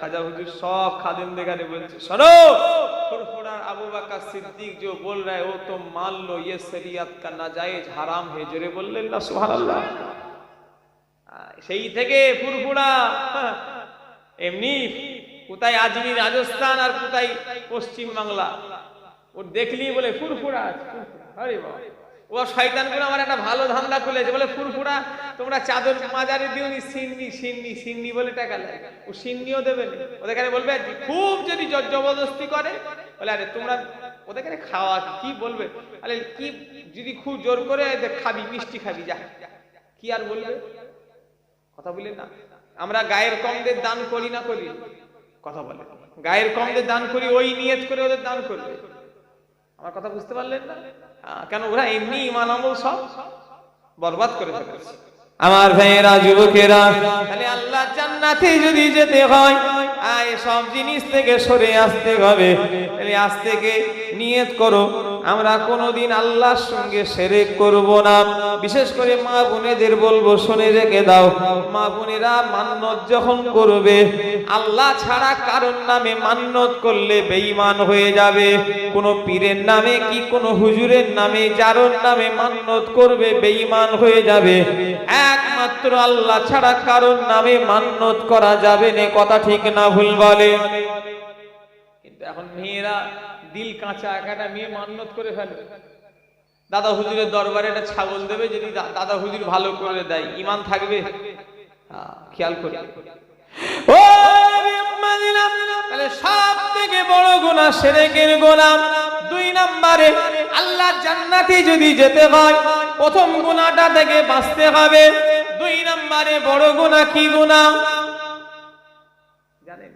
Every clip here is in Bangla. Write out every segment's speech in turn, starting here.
খাজা হুজুর সব খাদিম দেখারে বলছে ফুরফুরার আবু বাকা সিদ্দিক যে বল রায়, ও তো মানলো ইয়ে কা হারাম হে। জোরে বললেন না সুবহানাল্লাহ। সেই থেকে ফুরফুরা, এমনি কোথায় আজমি রাজস্থান আর কোথায় পশ্চিম বাংলা, ও দেখলি বলে ফুরফুরা। আরে বাবা। ও শয়তান করে আমার একটা ভালো ধান্দা খুলেছে। বলে, ফুরফুরা, তোমরা চাদর মাজারে দিওনি সিন্নি সিন্নি সিন্নি বলে টাকা লাগে ও সিন্নিও দেবে না। ওদের কাছে বলবে, খুব যদি জবরদস্তি করে, বলে, আরে, তোমরা ওদের কাছে খাওয়া, কি বলবে? আরে, কি যদি খুব জোর করে খাবি, মিষ্টি খাবি, যা। কি আর বলবে? কথা বলি না। আমরা গায়ের কমদের দান করি না করি? কথা বলে। গায়ের কমদের দান করি, ওই নিয়ত করে ওদের দান করবে। আমার কথা বুঝতে পারলেন না? কেন ওরা এমনি ইমান আমল সব বরবাদ করে ফেলেছে। আমার ভাইয়েরা যুবকেরা তাহলে আল্লাহ জান্নাতে যদি যেতে হয় আয় সব জিনিস থেকে সরে আসতে হবে। তাহলে আজ থেকে নিয়ত করো, আমরা কোনোদিন আল্লাহর সঙ্গে সেরেক করব না। বিশেষ করে মা বোনেদের বলব, শুনে রেখে দাও, মা বোনেরা মান্নত যখন করবে, আল্লাহ ছাড়া কারোর নামে মান্নত করলে বেঈমান হয়ে যাবে। কোনো পীরের নামে কি কোনো হুজুরের নামে যারোর নামে মান্নত করবে, বেঈমান হয়ে যাবে। একমাত্র আল্লাহ ছাড়া কারোর নামে মান্নত করা যাবে না, কথা ঠিক না, ভুল বলে। কিন্তু এখন মেয়েরা দিল কাঁচা একটা মেয়ে মান্নত করে ফেলে। দাদা হুজুরের দরবারে একটা ছাগল দেবে, যদি দাদা হুজুর ভালো করে দেয় ইমান থাকবে? খেয়াল করে। জান্নাতে যদি যেতে হয়, প্রথম বাঁচতে হবে। দুই নম্বরে, বড় কি জানেন?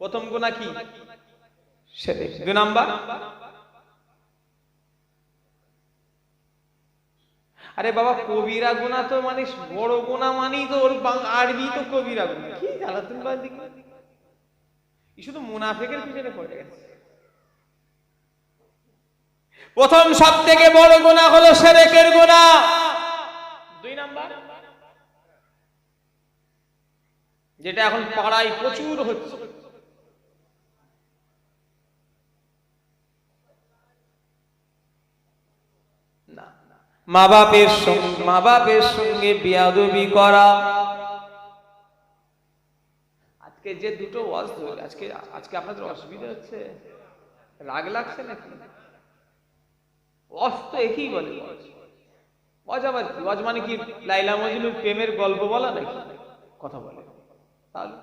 প্রথম গুণা কি? আরে বাবা, কবিরা গুণা তো মানে বড় গুণা মানেই তো ওর আরবি তো কবিরা গুণা। কি জ্বালাতন বান্দি শুধু মুনাফেকের পিছনে পড়ে গেছে। প্রথম সব থেকে বড় গুণা হলো সেরেকের গুণা। দুই নাম্বার? যেটা এখন পাড়ায় প্রচুর হচ্ছে না মা বাপের সঙ্গে মা বাপের সঙ্গে বিয়াদবি করা। আজকে যে দুটো ওয়াজ ধরে, আজকে আজকে আপনাদের অসুবিধা হচ্ছে? রাগ লাগছে নাকি? ওয়াজ তো একই বলে। ওয়াজ আবার কি? ওয়াজ মানে কি লাইলা মজনুর প্রেমের গল্প বলা নাকি? কথা বলে। তাহলে।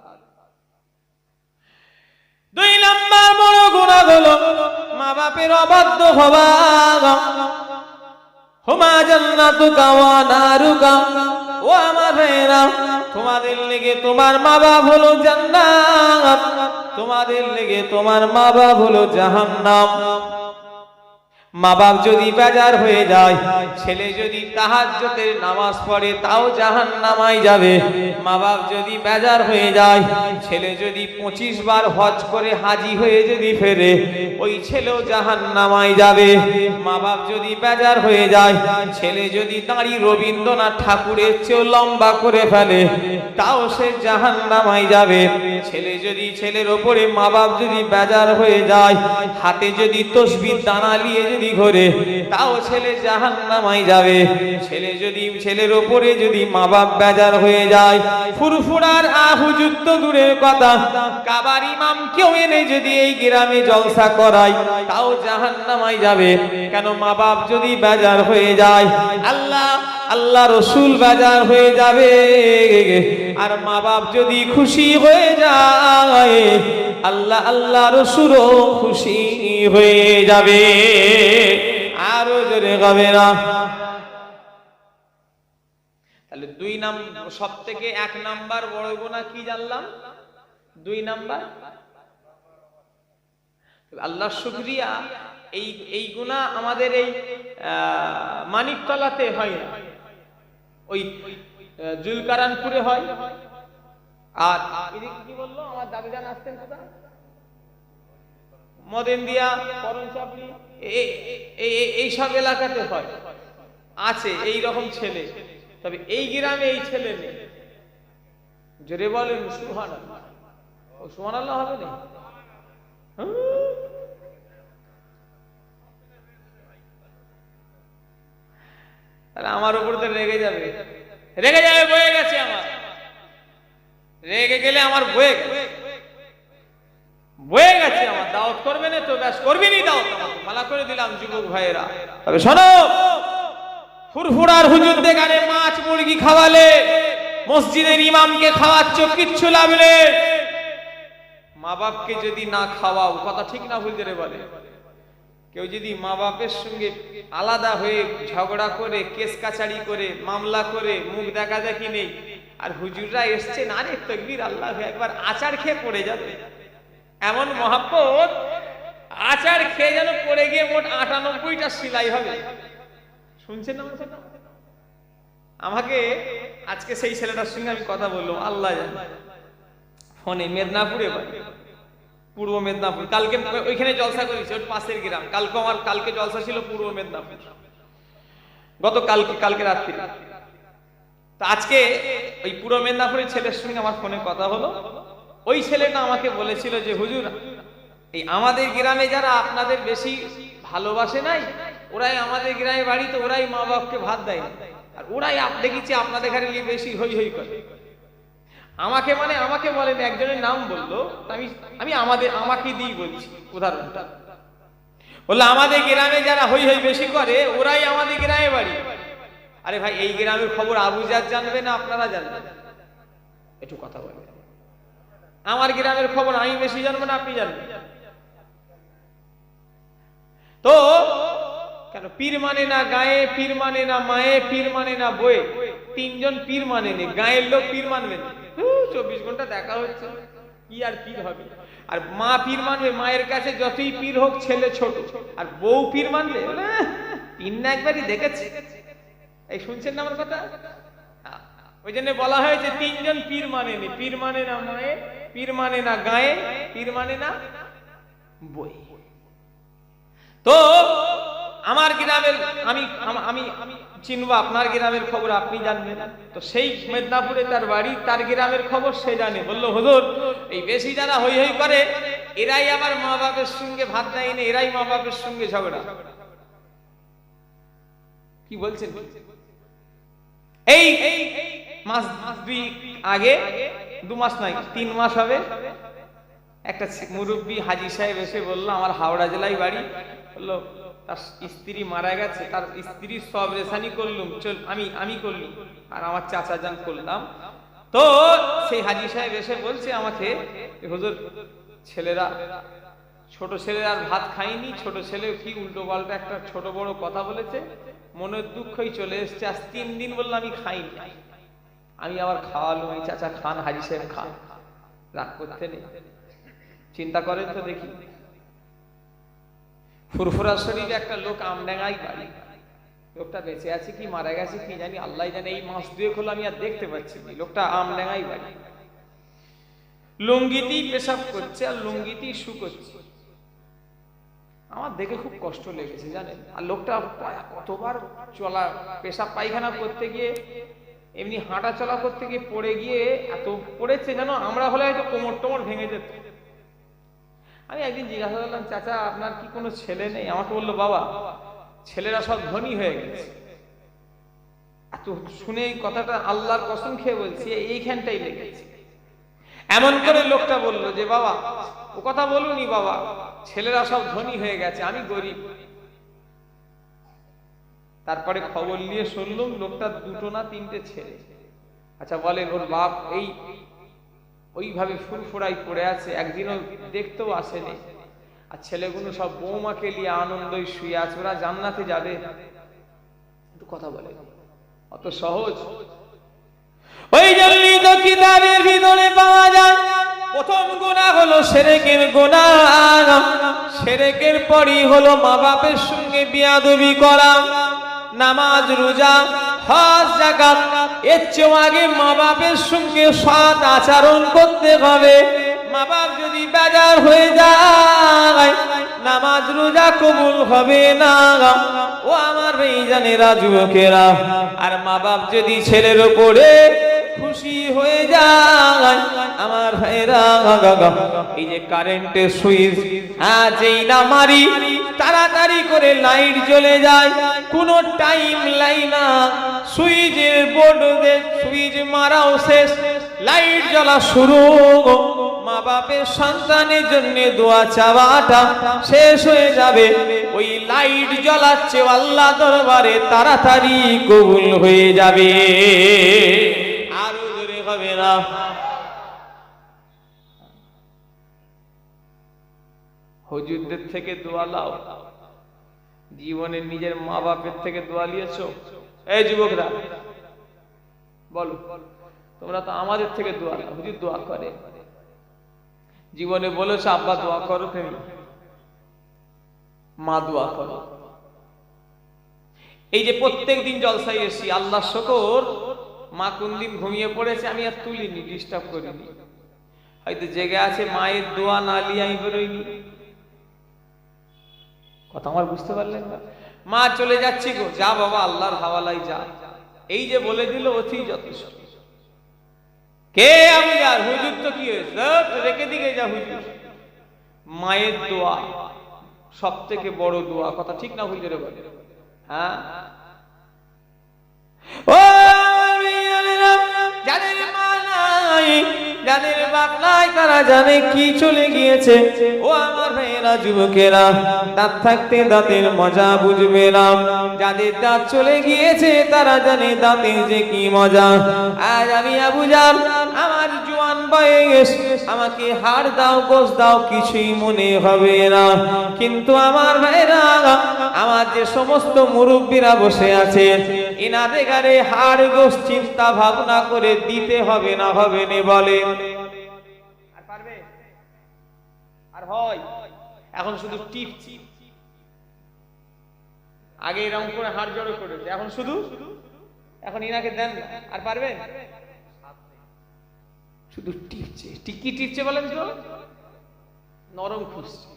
দুই নাম্বার বড় গুণা হলো মা বাপের অবাধ্য হবা হুমা জান্নাতুকা ওয়া নারুকা, ও আমার ভাইরা তোমাদের লেগে তোমার মা বাপ হলো জান্নাত, তোমাদের লেগে তোমার মা বাপ হলো জাহান্নাম। মা বাপ যদি বেজার হয়ে যায়, ছেলে যদি তাহাজ্জুদের নামাজ পড়ে, তাও জাহান নামাই যাবে। মা বাপ যদি বেজার হয়ে যায়, ছেলে যদি পঁচিশ বার হজ করে হাজি হয়ে যদি ফেরে, ওই ছেলেও জাহান নামাই যাবে। মা বাপ যদি বেজার হয়ে যায়, ছেলে যদি দাঁড়ি রবীন্দ্রনাথ ঠাকুরের চেয়েও লম্বা করে ফেলে, তাও সে জাহান নামাই যাবে। ছেলে যদি ছেলের ওপরে মা বাপ যদি বেজার হয়ে যায়, হাতে যদি তসবির দানা নিয়ে ঘোরে, তাও ছেলে জাহান নামাই যাবে। ছেলে যদি, ছেলের ওপরে যদি মা বাপ বেজার হয়ে যায়, ফুরফুরার আহুযুক্ত দূরের কথা, কাবার ইমাম কেউ এনে যদি এই গ্রামে জলসা করায়, তাও জাহান নামাই যাবে। কেন মা বাপ যদি বেজার হয়ে যায়? আল্লাহ আল্লাহ রসুল বাজার হয়ে যাবে। আর মা বাপ যদি খুশি হয়ে যায়, আল্লাহ আল্লাহ রসুলও খুশি হয়ে যাবে। আরও জোরে না? তাহলে দুই নাম সব থেকে এক নাম্বার বড় গোনা কি জানলাম? দুই নাম্বার? আল্লাহ শুক্রিয়া, এই এই গুণা আমাদের এই মানিকতলাতে হয় না। ওই জুলকারানপুরে হয়। আর কি বলল? আমার দাদু জান আসতেন কোথায়? মদেন দিয়া চাপড়ি এই সব এলাকাতে হয়। আছে এই রকম ছেলে, তবে এই গ্রামে এই ছেলে নেই। জোরে বলেন, সুবহানাল্লাহ। ও সুমান আল্লাহ হবে না? তাহলে আমার উপর তো রেগে যাবে। রেগে যাবে, বয়ে গেছে আমার। রেগে গেলে আমার বয়ে গেছে। বয়ে গেছে, আমার দাওয়াত করবে না তো ব্যাস করবি নি দাওয়াত আমাকে। মালা করে দিলাম যুবক ভাইয়েরা। তবে শোনো, ফুরফুরার হুজুর দেখানে মাছ মুরগি খাওয়ালে, মসজিদের ইমামকে খাওয়াচ্ছ, কিচ্ছু লাভ নেই। মা বাপকে যদি না খাওয়াও, কথা ঠিক না ভুলতে রে বলে। কেউ যদি মা বাপের সঙ্গে আলাদা হয়ে ঝগড়া করে, কেস কাছাড়ি করে, মামলা করে, মুখ দেখা দেখি নেই, আর হুজুররা এসছেন, আরে তকবির, আল্লাহ একবার আচার খেয়ে পড়ে যাবে। এমন মহাব্বত, আচার খেয়ে যেন পড়ে গিয়ে মোট আটানব্বইটা সিলাই হবে। শুনছেন না? আমাকে আজকে সেই ছেলেটার সঙ্গে আমি কথা বললাম, আল্লাহ ফোনে মেদিনীপুরে পূর্ব মেদিনীপুর। কালকে ওইখানে জলসা করেছি, ওর পাশের গ্রাম। কালকে আমার, কালকে জলসা ছিল পূর্ব মেদিনীপুর। গত কালকে কালকে রাত্রি। তো আজকে ওই পূর্ব মেদিনীপুরের ছেলের সঙ্গে আমার ফোনে কথা হলো। ওই ছেলেটা আমাকে বলেছিল যে, হুজুর, এই আমাদের গ্রামে যারা আপনাদের বেশি ভালোবাসে নাই, ওরাই আমাদের গ্রামে বাড়ি তো ওরাই মা বাপকে ভাত দেয়। আর ওরাই দেখেছি আপনাদের ঘরে নিয়ে বেশি হই হই করে। আমাকে মানে আমাকে বলেন একজনের নাম বলল আমি আমি আমাদের, আমাকে দিই বলছি উদাহরণটা। বলল, আমাদের গ্রামে যারা হই হই বেশি করে, ওরাই আমাদের গ্রামে বাড়ি। আরে ভাই, এই গ্রামের খবর আবুজার জানবে না আপনারা জানবেন? একটু কথা বলবেন। আমার গ্রামের খবর আমি বেশি জানব না আপনি জানবেন। তো কেন পীর মানে না গায়ে পীর মানে না মায়ে পীর মানে না বয়ে? তিনজন পীর মানে নে গায়ের লোক পীর মানবে চব্বিশ ঘণ্টা দেখা হচ্ছে। কি আর পীর হবে? আর মা পীর মানবে মায়ের কাছে যতই পীর হোক ছেলে ছোট। আর বউ পীর মানবে? বলে, "আহ, পীর না একবারই দেখেছে। এই শুনছেন না আমার কথা? ওই জন্য বলা হয়েছে তিনজন পীর মানে নি পীর মানে না মায়ে পীর মানে না গায়ে, পীর মানে না বই। তো, আমার গ্রামের, আমি আমি চিনবো আপনার গ্রামের খবর, আপনি জানবেন। তো সেই মেদিনীপুরে তার বাড়ি, তার গ্রামের খবর সে জানে। বলল, হুজুর, এই বেশি যারা হই হই করে, এরাই আমার মা বাপের সঙ্গে ভাত দেয় না এরাই মা বাপের সঙ্গে ঝগড়া। কি বলছেন? এই, মাস দুই আগে দু মাস নাই তিন মাস হবে। একটা মুরব্বী হাজি সাহেব এসে বলল, আমার হাওড়া জেলায় বাড়ি। বলল, তার স্ত্রী মারা গেছে, তার স্ত্রীর সব রেশানি করলুম, চল, আমি আমি করলুম। আর আমার চাচা যান করলাম। তো সেই হাজি সাহেব এসে বলছে আমাকে হুজুর, ছেলেরা, ছোট ছেলেরা আর ভাত খায়নি, ছোট ছেলে কি উল্টো পাল্টা একটা ছোট বড় কথা বলেছে? মনের দুঃখই চলে এসছে, আজ তিন দিন বলল আমি খাইনি। আমি আবার খাওয়ালো এই চাচা খান, হাজি সাহেব খান। রাগ করতে নেই। চিন্তা করেন তো দেখি। ফুরফুরা শরীরে একটা লোক আমডাঙ্গাই বাড়ি। লোকটা বেঁচে আছে কি, মারা গেছে কি জানি, আল্লাহ জানে, এই মাস দুয়েক হলো আমি আর দেখতে পাচ্ছি। লোকটা আমডাঙ্গাই বাড়ি। লুঙ্গিতেই পেশাব করছে আর লুঙ্গিতেই শু করছে। আমার দেখে খুব কষ্ট লেগেছে জানেন। আর লোকটা কতবার চলা পেশাব পায়খানা করতে গিয়ে এমনি হাঁটা চলা করতে গিয়ে পড়ে গিয়ে এত পড়েছে জানো আমরা হলে হয়তো কোমর টোমর ভেঙে যেত। আমি একদিন জিজ্ঞাসা করলাম, চাচা, আপনার কি কোনো ছেলে নেই? আমাকে বলল, বাবা, ছেলেরা সব ধনী হয়ে গেছে। এত শুনে এই কথাটা আল্লাহর কসম খেয়ে বলছি, এইখানটাই লেগেছে। এমন করে লোকটা বলল যে, বাবা, ও কথা বলুনি বাবা, ছেলেরা সব ধনী হয়ে গেছে, আমি গরিব। তারপরে খবর নিয়ে শুনলুম, লোকটা দুটো না তিনটে ছেলে। আচ্ছা বলেন ওর বাপ এই, ওইভাবে ফুরফুরাই পড়ে আছে, একদিনও দেখতেও আসেনি। আর ছেলেগুলো সব বৌমাকে নিয়ে আনন্দই শুয়ে আছে, ওরা জান্নাতে যাবে। একটু কথা বলে। অত সহজ। ওই জন্যই কিতাবের ভিতরে পাওয়া যায়, প্রথম গুণা হলো সেরেকের গুণা সেরেকের পরই হলো মা বাপের সঙ্গে বিয়াদবি করা। নামাজ, রোজা, হজ জাকাত এর চেয়েও আগে মা বাপের সঙ্গে সৎ আচরণ করতে হবে। মা বাপ যদি বেজার হয়ে যায়, নামাজ, রোজা কবুল হবে না। ও আমার ভাইজানেরা, যুবকেরা, আর মা বাপ যদি ছেলের উপরে খুশি হয়ে যায়। আমার ভাইরা এই যে কারেন্টের সুইচ হ্যাঁ যেই না মারি, তাড়াতাড়ি করে লাইট জ্বলে যায়। কোনো টাইম লাইন না। সুইচের বোর্ড সুইচ মারাও শেষ। লাইট জ্বলা শুরু মা বাপের সন্তানের জন্য দোয়া চাওয়াটা শেষ হয়ে যাবে। ওই লাইট জ্বলাচ্ছে আল্লাহ দরবারে, তাড়াতাড়ি কবুল হয়ে যাবে। না হুজুরদের থেকে দোয়া লাও। জীবনে নিজের মা বাপের থেকে দোয়া নিয়েছো? এই যুবকরা, বলো, তোমরা তো আমাদের থেকে দোয়া নাও। হুজুর দোয়া করে। জীবনে বলেছ, আব্বা, দোয়া করো তুমি। মা, দোয়া করো। এই যে প্রত্যেক দিন জলসাই এসি আল্লাহ শকর মা কোন দিন ঘুমিয়ে পড়েছে আমি আর তুলিনি ডিস্টার্ব করিনি। হয়তো জেগে আছে মায়ের দোয়া না লিয়ে আমি বেরোইনি। কথা আমার বুঝতে পারলেন না? মা চলে যাচ্ছি গো, যা বাবা, আল্লাহর হাওয়ালাই যা। এই যে বলে দিল, অতি যথেষ্ট। কে আমি যার হুজুর তো কি হয়েছে? রেখে দিকে যা হুজুর। মায়ের দোয়া সব থেকে বড় দোয়া, কথা ঠিক না হুজুরে বলে হ্যাঁ? ও যাদের নাই তারা জানে কি চলে গিয়েছে। ও আমার ভাইয়েরা যুবকেরা, দাঁত থাকতে দাঁতের মজা বুঝবে না। যাদের দাঁত চলে গিয়েছে, তারা জানে দাঁতের যে কি মজা। আজ আমি আবু জান আমার জোয়ান বয়স আমাকে হাড় দাও গোস দাও, কিছুই মনে হবে না। কিন্তু আমার ভাইরা আমার যে সমস্ত মুরব্বীরা বসে আছে এনাদের গারে হাড় গোস চিন্তা ভাবনা করে দিতে হবে না হবে না বলে। আর পারবে? আর হয়। এখন শুধু টিপ। আগে এরকম করে হাড় জড়ো করেছে এখন শুধু? এখন ইনাকে দেন আর পারবে? শুধু টিপছে। টিকি টিপছে বলেন তো? নরম খুশছে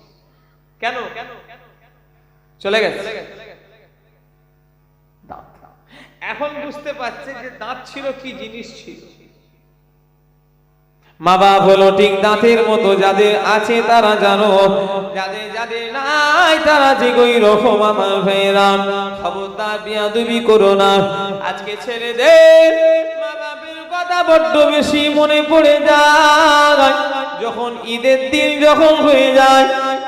কেন? কেন চলে গেছে। দাঁত এখন বুঝতে পারছে যে দাঁত ছিল কি জিনিস ছিল। মা বাপ হলো ঠিক দাঁতের মতো, যাদের আছে তারা জানো, যাদের যাদের নাই তারা যে কই রকম আমার ভাইরা খবরদার বিয়াদবি করো না। আজকে ছেলেদের মা বাপের কথা বড্ড বেশি মনে পড়ে যায়। যখন ঈদের দিন যখন হয়ে যায়,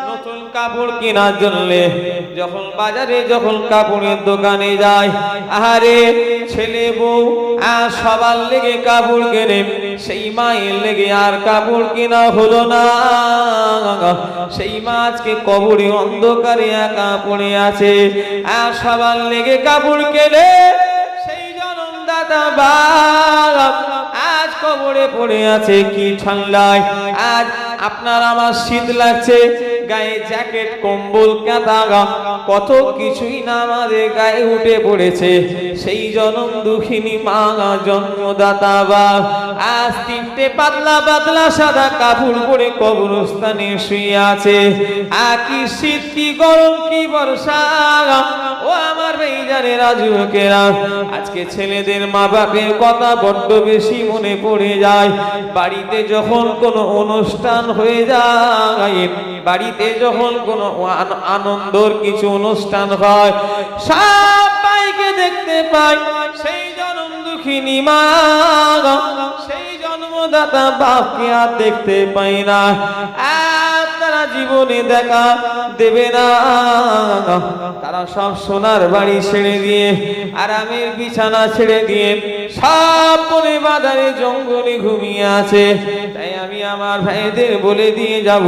নতুন কাপড় কেনার জন্য যখন বাজারে যখন কাপড়ের দোকানে যায় আহারে ছেলে বউ, আর সবার লেগে কাপড় কেনে, সেই মায়ের লেগে আর কাপড় কেনা হলো না। সেই মা আজকে কবরে অন্ধকারে একা পড়ে আছে, আর সবার লেগে কাপড় কেনে। আজ কবরে পড়ে আছে কি ঠান্ডায়? আজ আপনার আমার শীত লাগছে, গায়ে জ্যাকেট, কম্বল কাঁথা কত কিছুই না আমাদের গায়ে উঠে পড়েছে। সেই জনম দুঃখিনী মা জন্মদাতা বা। আজ তিনটে পাতলা পাতলা সাদা কাপড় পরে কবরস্থানে শুয়ে আছে। কি শীত, কি গরম, কি বর্ষা। ও আমার বেইজারে রাজুকেরা আজকে ছেলেদের মা বাপের কথা বড্ড বেশি মনে পড়ে যায়। বাড়িতে যখন কোনো অনুষ্ঠান হয়ে যায়। বাড়িতে যখন কোনো আন- আনন্দর কিছু অনুষ্ঠান হয় সব সবাইকে দেখতে পাই সেই জনম দুঃখিনী মা। সেই জন্মদাতা বাপকে আর দেখতে পাই না। তারা জীবনে দেখা দেবে না। তারা সব সোনার বাড়ি ছেড়ে দিয়ে, আরামের বিছানা ছেড়ে দিয়ে সব বনে বাজারে জঙ্গলে ঘুমিয়ে আছে। তাই আমি আমার ভাইদের বলে দিয়ে যাব,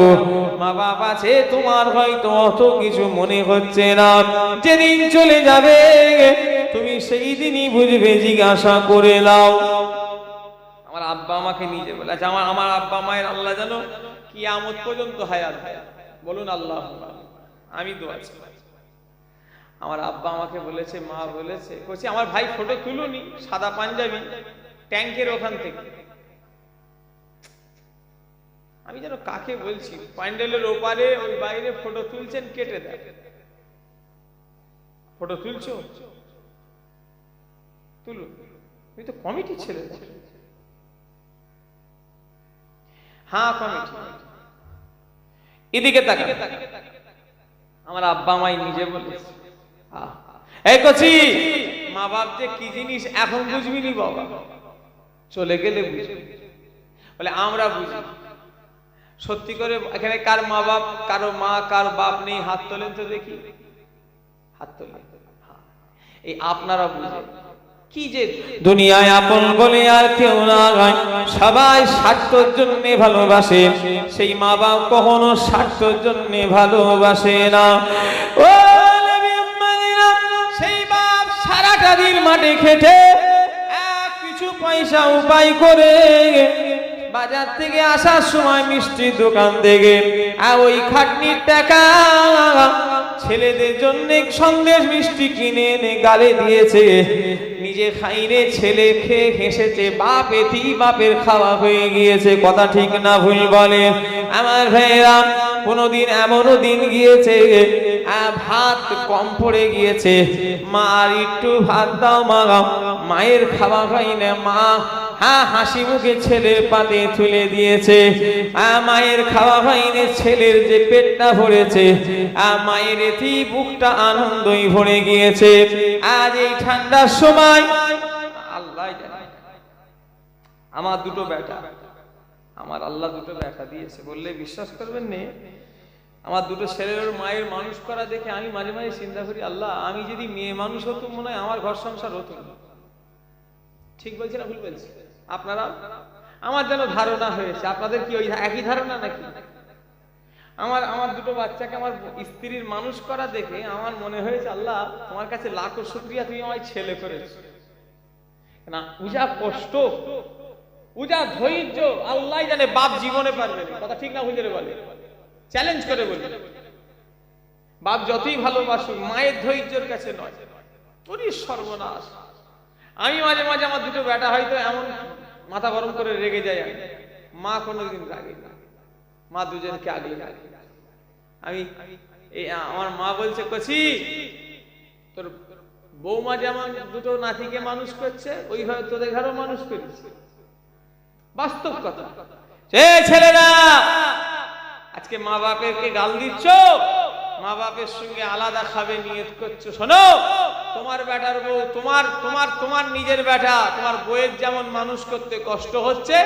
মা বাপ আছে, তোমার হয়তো অত কিছু মনে হচ্ছে না। যেদিন চলে যাবে, তুমি সেই দিনই বুঝবে, জিজ্ঞাসা করে নাও। আমার আব্বা আমাকে বলে আচ্ছা আমার আমার আব্বা মায়ের আল্লাহ জানো কি আমত পর্যন্ত হায়াত বলুন আল্লাহ আমি আছি আমার আব্বা আমাকে বলেছে, মা বলেছে বলছি আমার ভাই ফটো তুলুনি, সাদা পাঞ্জাবি, ট্যাঙ্কের ওখান থেকে। আমি যেন কাকে বলছি, প্যান্ডেলের ওপারে, ওই বাইরে ফটো তুলছেন, কেটে দেয় ফটো তুলছো? তুলো তুমি তো কমিটি ছেলে। হ্যাঁ কমিটি এদিকে তাকা আমার আব্বা মাই নিজে বলেছে এই কচি, মা বাপ যে কি জিনিস এখন বুঝবি নি বাবা? চলে গেলে বুঝবি। বলে, আমরা বুঝি। সত্যি করে এখানে কার মা বাপ, কারও মা, কার বাপ নেই, হাত তোলেন তো দেখি। হাত তোলেন। এই আপনারা বুঝে দুনিয়ায় আপন বলে আর কেউ না সবাই স্বার্থের জন্য ভালোবাসে। সেই মা বাপ কখনো স্বার্থের জন্য ভালোবাসে না। ও সেই বাপ সারাটা দিন মাঠে খেটে কিছু পয়সা উপায় করে বাজার থেকে আসার সময় মিষ্টি দোকান থেকে আর ওই খাটনির টাকা ছেলেদের জন্য সন্দেশ মিষ্টি কিনে এনে গালে দিয়েছে। নিজে খাইনে ছেলে খেয়ে হেসেছে বাপ এটি বাপের খাওয়া হয়ে গিয়েছে। কথা ঠিক না, ভুল বলে। আমার ভাইয়েরা কোনোদিন এমনও দিন গিয়েছে ভাত কম পড়ে গিয়েছে। মা, আর একটু ভাত দাও মা, মায়ের খাওয়া হয় না, মা হ্যাঁ হাসি মুখে ছেলের পাতে তুলে দিয়েছে। মায়ের খাওয়া হয়নি ছেলের যে পেটটা ভরেছে। মায়ের এটি বুকটা আনন্দই ভরে গিয়েছে। আজ এই ঠান্ডার সময়, আল্লাহ আমার দুটো বেটা আমার আল্লাহ দুটো বেটা দিয়েছে, বললে বিশ্বাস করবেন নে? আমার দুটো ছেলের মায়ের মানুষ করা দেখে আমি মাঝে মাঝে চিন্তা করি, আল্লাহ, আমি যদি মেয়ে মানুষ হতো মনে হয় আমার ঘর সংসার হতো ঠিক বলছি না ভুল বলছি? আপনারা? আমার যেন ধারণা হয়েছে, আপনাদের কি ওই একই ধারণা নাকি? আমার আমার দুটো বাচ্চাকে আমার স্ত্রীর মানুষ করা দেখে আমার মনে হয়েছে, আল্লাহ, তোমার কাছে লাখো শুক্রিয়া তুমি আমায় ছেলে করেছ। না উজা কষ্ট। উজা ধৈর্য আল্লাহ জানে বাপ জীবনে পারবে কথা ঠিক না বুঝে বলে? চ্যালেঞ্জ করে বলি। বাপ যতই ভালোবাসুক, মায়ের ধৈর্যের কাছে নয়। ওরই সর্বনাশ। আমি মাঝে মাঝে আমার দুটো বেটা হয়তো এমন মাথা গরম করে রেগে যায় আমি। মা কোনোদিন রাগে না। মা দুজনকে আগলে রাগে আমি, এই, আমার মা বলছে, কচি, তোর বৌমা যেমন দুটো নাতিকে মানুষ করছে, ওইভাবে তোদের ঘরেও মানুষ করিস বাস্তব কথা। এ ছেলেরা, আজকে মা বাপেরকে গাল দিচ্ছ? মা বাপের সঙ্গে আলাদা খাবে নিয়ত করছ। শোনো, তোমার বেটার বউ, তোমার তোমার তোমার নিজের বেটা তোমার বউয়ের যেমন মানুষ করতে কষ্ট হচ্ছে,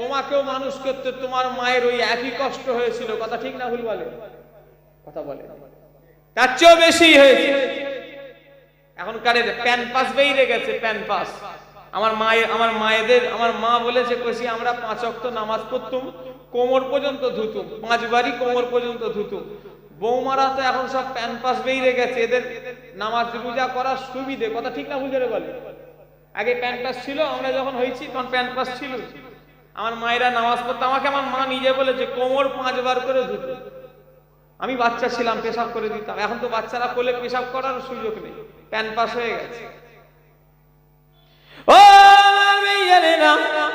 তোমাকেও মানুষ করতে তোমার মায়ের ওই একই কষ্ট হয়েছিল। কথা ঠিক না ভুল বলে? কথা বলে। তার চেয়েও বেশি হয়েছে। এখনকার প্যান পাস বেরিয়ে গেছে, প্যান পাস। আমার মায়ের আমার মায়েদের আমার মা বলেছে কষি আমরা পাঁচ অক্ত নামাজ পড়তুম, কোমর পর্যন্ত ধুতুম, পাঁচবারই কোমর পর্যন্ত ধুতুম। বৌমারা তো এখন সব প্যান পাস বেরিয়ে গেছে, এদের নামাজ রোজা করার সুবিধে, কথা ঠিক না বুঝে বলে? আগে প্যান পাস ছিল, আমরা যখন হয়েছি, তখন প্যান পাস ছিল। আমার মায়েরা নামাজ পড়তো, আমাকে আমার মা নিজে বলেছে, কোমর পাঁচবার করে ধুতো আমি বাচ্চা ছিলাম, পেশাব করে দিতাম, এখন তো বাচ্চারা কোলে পেশাব করার সুযোগ নেই, প্যান পাস হয়ে গেছে। ও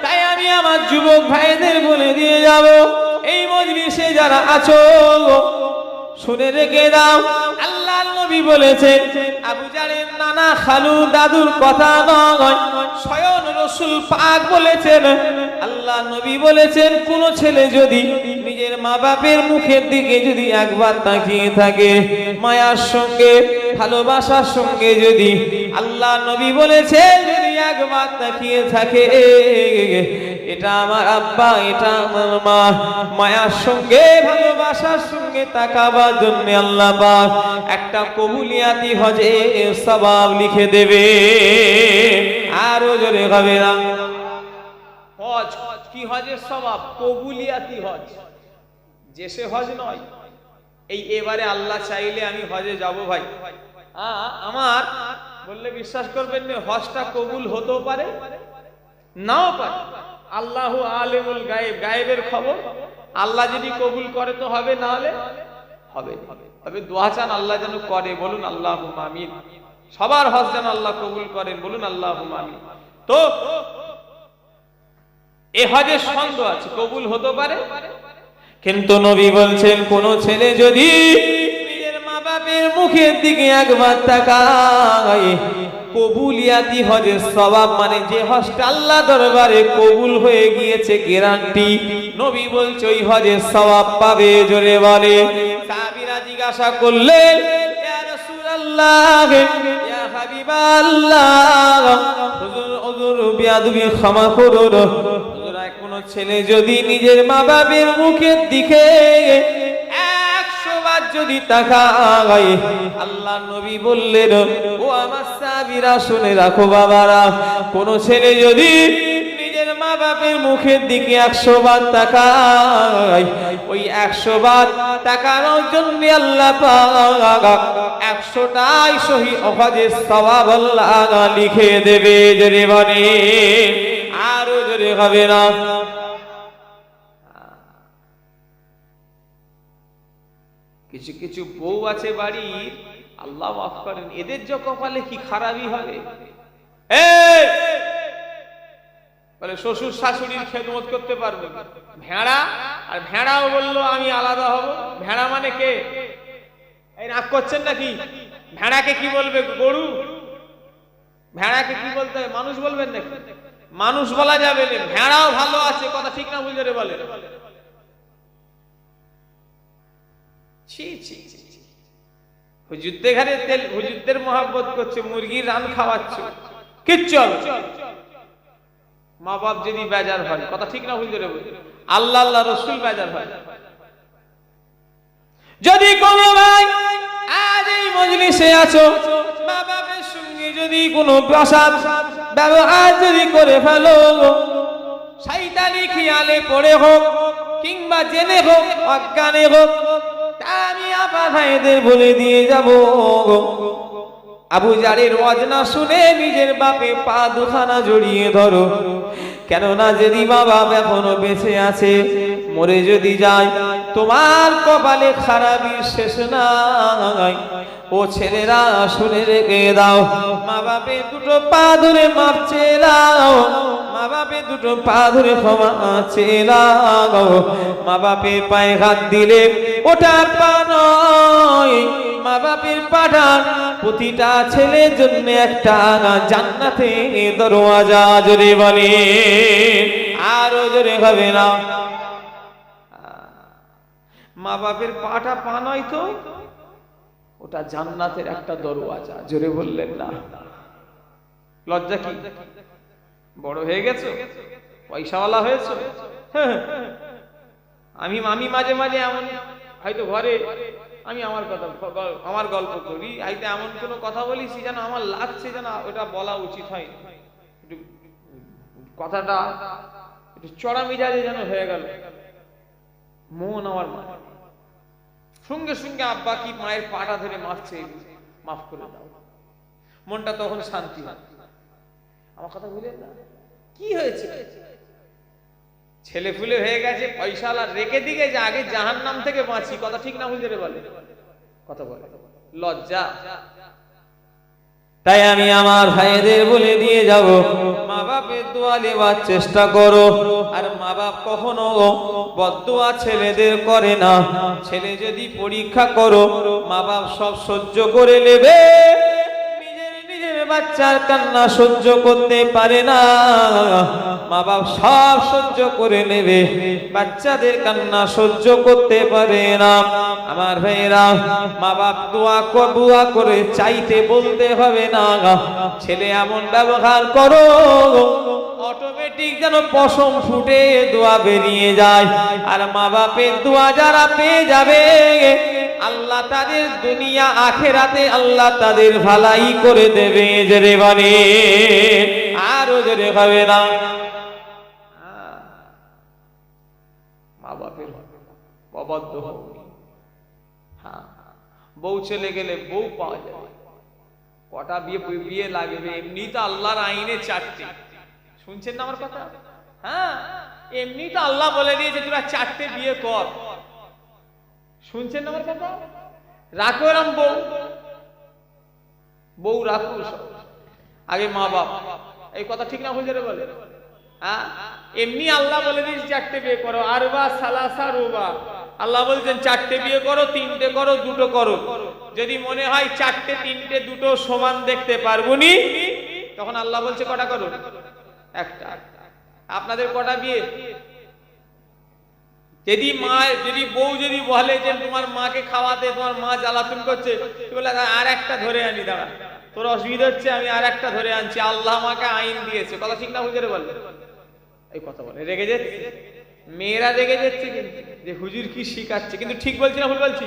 তাই আমি আমার যুবক ভাইদের বলে দিয়ে যাব। এই মজলিসে যারা আছো শুনে রেখে দাও। আল্লাহ নবী বলেছেন, আবু জালের নানা খালু দাদুর কথা নয়, স্বয়ং রসুল পাক বলেছেন আল্লাহ নবী বলেছেন, কোন ছেলে যদি নিজের মা বাপের মুখের দিকে যদি একবার তাকিয়ে থাকে, মায়ার সঙ্গে, ভালোবাসার সঙ্গে যদি আল্লাহ নবী বলেছেন, যদি একবার তাকিয়ে থাকে এটা আমার আব্বা, এটা আমার মা। মায়ার সঙ্গে, ভালোবাসার সঙ্গে তাকাবার জন্য আল্লাহ পাক একটা কবুলিয়াতি হজে সবাব লিখে দেবে। আরও জোরে হবে না। হজ, কি হজের স্বভাব কবুলিয়াতি হজ। যে সে হজ নয়, এই এবারে আল্লাহ চাইলে আমি হজে যাব ভাই। আমার বললে বিশ্বাস করবেন হজটা কবুল হতেও পারে, নাও পারে। আল্লাহ আলেমুল গায়েব, গায়েবের খবর? আল্লাহ যদি কবুল করে তো হবে না হলে? হবে তবে দোয়া চান আল্লাহ যেন করে, বলুন আল্লাহ আমিন। সবার হজ যেন আল্লাহ কবুল করেন, বলুন আল্লাহ আমিন। তো, এ হজের সন্দেহ আছে, কবুল হতে পারে? কিন্তু নবী বলছেন, কোন ছেলে যদি মা বাপের মুখের দিকে একবার তাকায় কবুলিয়াতি হজের সবাব মানে যে হজটা আল্লাহ দরবারে কবুল হয়ে গিয়েছে গ্যারান্টি। নবী বলছে, ওই হজের সবাব পাবে? জোরে বলে। সাহাবীরা জিজ্ঞাসা করলেন, ইয়া রাসূলুল্লাহ, ইয়া হাবিবাল্লাহ, হুজুর হুজুর বিয়াদবি ছেলে যদি নিজের মা বাবার মুখের দিকে একশো বার যদি তাকায়, আল্লাহ নবী বললেন, ও আমার শুনে রাখো বাবারা ছেলে যদি নিজের মা বাপের মুখের দিকে একশো বার ওই একশো বার জন্য আল্লাহ একশোটাই সহি লিখে দেবে, জোরে বলে। আরও জোরে হবে না। কিছু কিছু বউ আছে বাড়ির আল্লাহ মাফ করেন এদের যে কপালে কি খারাপই হবে! বলে শ্বশুর শাশুড়ির খেদমত করতে পারবে ভেড়া? আর ভেড়াও বলল আমি আলাদা হব। ভেড়া মানে কে? এই রাগ করছেন নাকি? ভেড়াকে কি বলবে? গরু? ভেড়াকে কি বলতে হবে? মানুষ বলবেন নাকি? মানুষ বলা যাবে না ভেড়াও ভালো আছে কথা ঠিক না বুঝে বলে। ছি ছি, ছি। হুজুরদের ঘরে তেল, হুজুরদের মহাব্বত করছে, মুরগির রান খাওয়াচ্ছ। কিচ্ছু মা বাপ যদি বেজার হয়, কথা ঠিক না বলি, আল্লাহ আল্লাহ, রসুল বেজার হয়। যদি কোনো ভাই আজ এই মজলিসে আছো মা বাপের সঙ্গে যদি কোনো প্রসাদ, ব্যবহার যদি করে ফেলো, শয়তানি খেয়ালে পড়ে হোক, কিংবা জেনে হোক, অজ্ঞানে হোক আমি আপা ভাইদের বলে দিয়ে যাব। আবু জারের ওয়াজনা শুনে নিজের বাপে পা দুখানা জড়িয়ে ধরো। কেননা যদি মা বাপ এখনও বেঁচে আছে, মরে যদি যায় তোমার কপালে খারাপই শেষ নাই। ও ছেলেরা, শুনে রেখে দাও। মা বাপে দুটো পা ধরে মাপ চেয়ে দাও মা বাপে দুটো পা ধরে ক্ষমা চেয়ে দাও মা বাপের পায়ে হাত দিলে ওটা পা নয়। মা বাপের পাঠান প্রতিটা ছেলের জন্য একটা জান্নাতে দরওয়াজা জোরে বলে। আরও জোরে হবে না। মা বাপের পাটা পা নয় তো? ওটা জান্নাতের একটা দরওয়াজা। জোরে বললেন, না। লজ্জা কি? বড় হয়ে গেছো? পয়সাওয়ালা হয়েছো? আমি আমি মাঝে মাঝে এমন, হয়তো ঘরে আমি আমার কথা আমার গল্প করি, হয়তো এমন কোনো কথা বলিস যেন আমার লাগছে যেন ওটা বলা উচিত হয় একটু কথাটা একটু চড়া মিজাজে যেন হয়ে গেল। মন আমার সঙ্গে সঙ্গে আব্বা কি মায়ের পাটা ধরে মারছে মাফ করে দাও। মনটা তখন শান্তি আমার কথা বুঝলেন না? কি হয়েছে? ছেলে ফুলে হয়ে গেছে পয়সালা রেখে দিকে যে আগে জাহান নাম থেকে বাঁচি, কথা ঠিক না বুঝতে বলে। কথা বলে। লজ্জা। তাই আমি আমার ভাইদের বলে দিয়ে যাব। বাপের দোয়া নেওয়ার চেষ্টা করো। আর মা বাপ কখনো বদুয়া ছেলেদের করে না। ছেলে যদি পরীক্ষা করো মা বাপ সব সহ্য করে নেবে। বাচ্চার কান্না সহ্য করতে পারে না। মা বাপ সব সহ্য করে নেবে। বাচ্চাদের কান্না সহ্য করতে পারে না। আমার ভাইয়েরা মা বাপ দোয়া কবুয়া করে চাইতে বলতে হবে না। ছেলে এমন ব্যবহার করো অটোমেটিক যেন পশম ফুটে দোয়া বেরিয়ে যায়। আর মা বাপের দোয়া যারা পেয়ে যাবে আল্লাহ তাদের দুনিয়া আখেরাতে আল্লাহ তাদের ভালাই করে দেবে জেরে আরও জেরে হবে না। হ্যাঁ বউ চলে গেলে বউ পাওয়া যাবে। কটা বিয়ে বিয়ে লাগবে এমনি তো আল্লাহর আইনে চারটে। শুনছেন না আমার কথা? হ্যাঁ এমনি তো আল্লাহ বলে দিয়েছে, তোরা চারটে বিয়ে কর। শুনছেন আমার কথা? রাখো এরম বউ। বউ রাখো আগে মা বাপ। এই কথা ঠিক না হয়ে বলে। হ্যাঁ? এমনি আল্লাহ বলে দিয়েছে, চারটে বিয়ে করো। আর আরবা, সালাসা, রুবা। আল্লাহ বলছেন, চারটে বিয়ে করো, তিনটে করো, দুটো করো। যদি মনে হয় চারটে, তিনটে, দুটো সমান দেখতে পারবনি তখন আল্লাহ বলছে কটা করো? একটা। আপনাদের কটা বিয়ে? যদি মা, যদি বউ যদি বলে যে তোমার মাকে খাওয়াতে, তোমার মা জ্বালাতন করছে আর একটা ধরে আনি, দাঁড়া। তোর অসুবিধা হচ্ছে, আমি আর একটা ধরে আনছি। আল্লাহ আমাকে আইন দিয়েছে। কথা ঠিক না হুজুরে বলে? এই কথা বলে। রেগে যাচ্ছে? মেয়েরা রেগে যাচ্ছে কিন্তু। যে হুজুর কি শিখাচ্ছে? কিন্তু ঠিক বলছি না ভুল বলছি?